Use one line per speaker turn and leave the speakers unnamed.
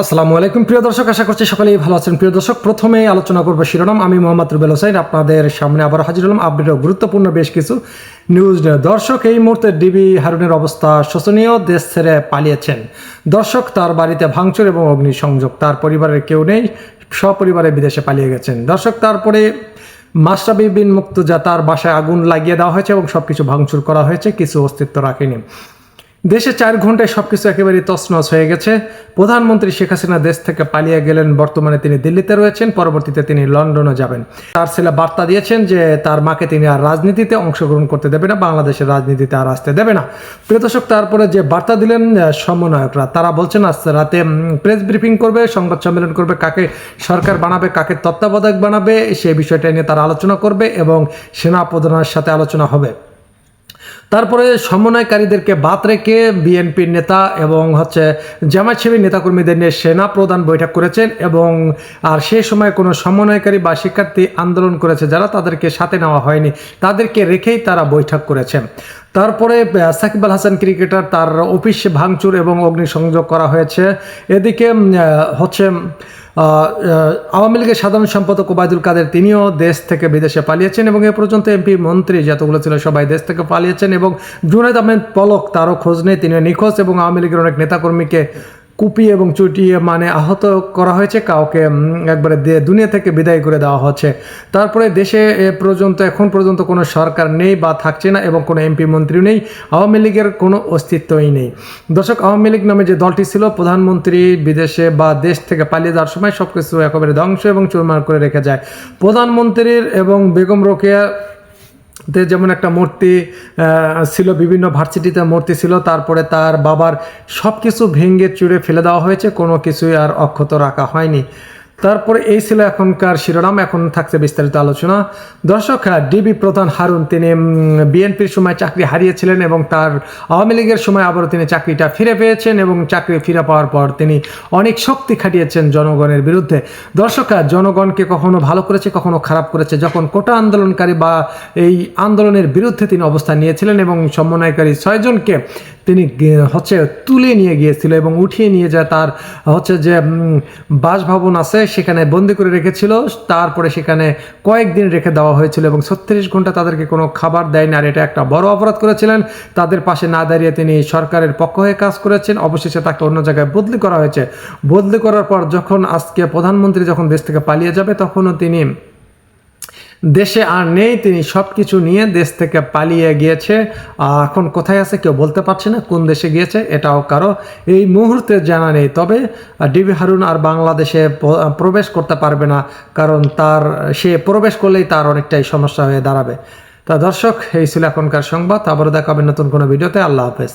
আসসালামু আলাইকুম, প্রিয় দর্শক, আশা করছি সকলেই ভালো আছেন। প্রিয় দর্শক, প্রথমে আলোচনা করব শিরোনাম। আমি মোহাম্মদ রুবেল হোসাইন আপনাদের সামনে আবার হাজির হলাম আপডেট গুরুত্বপূর্ণ বেশ কিছু নিউজ। দর্শক, এই মুহূর্তে ডিবি হারুনের অবস্থা শোচনীয়, দেশ ছেড়ে পালিয়েছেন। দর্শক, তার বাড়িতে ভাঙচুর এবং অগ্নিসংযোগ, তার পরিবারের কেউ নেই, সপরিবারে বিদেশে পালিয়ে গেছেন। দর্শক, তারপরে মাস্টাবি বিন মুক্তজা, তার বাসায় আগুন লাগিয়ে দেওয়া হয়েছে এবং সব কিছু ভাঙচুর করা হয়েছে, কিছু অস্তিত্ব রাখেনি। দেশে চার ঘন্টায় সবকিছু একেবারে তছনছ হয়ে গেছে। প্রধানমন্ত্রী শেখ হাসিনা দেশ থেকে পালিয়ে গেলেন, বর্তমানে তিনি দিল্লিতে রয়েছেন, পরবর্তীতে তিনি লন্ডনে যাবেন। তার ছেলে বার্তা দিয়েছেন যে তার মাকে তিনি আর রাজনীতিতে অংশগ্রহণ করতে দেবে না, বাংলাদেশের রাজনীতিতে আর আসতে দেবে না। প্রিয় দর্শক, তারপরে যে বার্তা দিলেন সমন্বয়করা, তারা বলছেন, আজ রাতে প্রেস ব্রিফিং করবে, সংবাদ সম্মেলন করবে, কাকে সরকার বানাবে, কাকে তত্ত্বাবধায়ক বানাবে সেই বিষয়টা নিয়ে তারা আলোচনা করবে এবং সেনা প্রধানের সাথে আলোচনা হবে। তারপরে সমন্বয়কারীদেরকে বাদ রেখে বিএনপির নেতা এবং হচ্ছে জামায়াতসেবী নেতাকর্মীদের নিয়ে সেনা প্রধান বৈঠক করেছেন এবং আর সেই সময় কোনো সমন্বয়কারী বা শিক্ষার্থী আন্দোলন করেছে যারা তাদেরকে সাথে নেওয়া হয়নি, তাদেরকে রেখেই তারা বৈঠক করেছেন। তারপরে সাকিব আল হাসান ক্রিকেটার তার অফিসে ভাঙচুর এবং অগ্নিসংযোগ করা হয়েছে। এদিকে হচ্ছে আওয়ামী লীগের সাধারণ সম্পাদক ওবায়দুল কাদের তিনিও দেশ থেকে বিদেশে পালিয়েছেন এবং এ পর্যন্ত এমপি, মন্ত্রী যতগুলো ছিল সবাই দেশ থেকে পালিয়েছেন এবং জুনায়দ আহমেদ পলক তারও খোঁজ নেই তিনিও নিখোঁজ এবং আওয়ামী লীগের অনেক নেতাকর্মীকে কুপিয়ে এবং চুটিয়ে মানে আহত করা হয়েছে, কাউকে একবারে দুনিয়া থেকে বিদায় করে দেওয়া হচ্ছে। তারপরে দেশে এ পর্যন্ত, এখন পর্যন্ত কোনো সরকার নেই বা থাকছে না এবং কোনো এমপি মন্ত্রী নেই, আওয়ামী লীগের কোনো অস্তিত্বই নেই। দর্শক, আওয়ামী লীগ নামে যে দলটি ছিল, প্রধানমন্ত্রী বিদেশে বা দেশ থেকে পালিয়ে যাওয়ার সময় সব কিছু একেবারে ধ্বংস এবং চুরমার করে রেখে যায়। প্রধানমন্ত্রীর এবং বেগম রোকেয়া তে যেমন একটা মূর্তি ছিল, বিভিন্ন ভার্সিটিতে মূর্তি ছিল, তারপরে তার বাবার সব কিছু ভেঙে চুড়ে ফেলে দেওয়া হয়েছে, কোনো কিছুই আর অক্ষত রাখা হয়নি। তারপরে এই ছিল এখনকার শিরোনাম, এখন থাকছে বিস্তারিত আলোচনা। দর্শক ডিবি প্রধান হারুন, তিনি বিএনপির সময় চাকরি হারিয়েছিলেন এবং তার আওয়ামী লীগের সময় আবারও তিনি চাকরিটা ফিরে পেয়েছেন এবং চাকরি ফিরে পাওয়ার পর তিনি অনেক শক্তি খাটিয়েছেন জনগণের বিরুদ্ধে। দর্শক জনগণকে কখনো ভালো করেছে, কখনো খারাপ করেছে। যখন কোটা আন্দোলনকারী বা এই আন্দোলনের বিরুদ্ধে তিনি অবস্থান নিয়েছিলেন এবং সমন্বয়কারী ছয়জনকে তিনি হচ্ছে তুলে নিয়ে গিয়েছিল এবং উঠিয়ে নিয়ে যায় তার, হচ্ছে যে বাসভবন আছে সেখানে বন্দি করে রেখেছিল, তারপরে সেখানে কয়েকদিন রেখে দেওয়া হয়েছিল এবং ছত্রিশ ঘণ্টা তাদেরকে কোনো খাবার দেয়নি। আর এটা একটা বড় অপরাধ করেছিলেন। তাদের পাশে না দাঁড়িয়ে তিনি সরকারের পক্ষ হয়ে কাজ করেছেন। অবশেষে তাকে অন্য জায়গায় বদলি করা হয়েছে। বদলি করার পর যখন আজকে প্রধানমন্ত্রী যখন দেশ থেকে পালিয়ে যাবে, তখনও তিনি দেশে আর নেই, তিনি সব কিছু নিয়ে দেশ থেকে পালিয়ে গিয়েছে। এখন কোথায় আছে কেউ বলতে পারছে না কোন দেশে গিয়েছে, এটাও কারও এই মুহূর্তে জানা নেই। তবে ডিবি হারুন আর বাংলাদেশে প্রবেশ করতে পারবে না, কারণ তার, সে প্রবেশ করলেই তার অনেকটাই সমস্যা হয়ে দাঁড়াবে। তা দর্শক, এই ছিল এখনকার সংবাদ, আবারও দেখাবেন নতুন কোনো ভিডিওতে। আল্লাহ হাফেজ।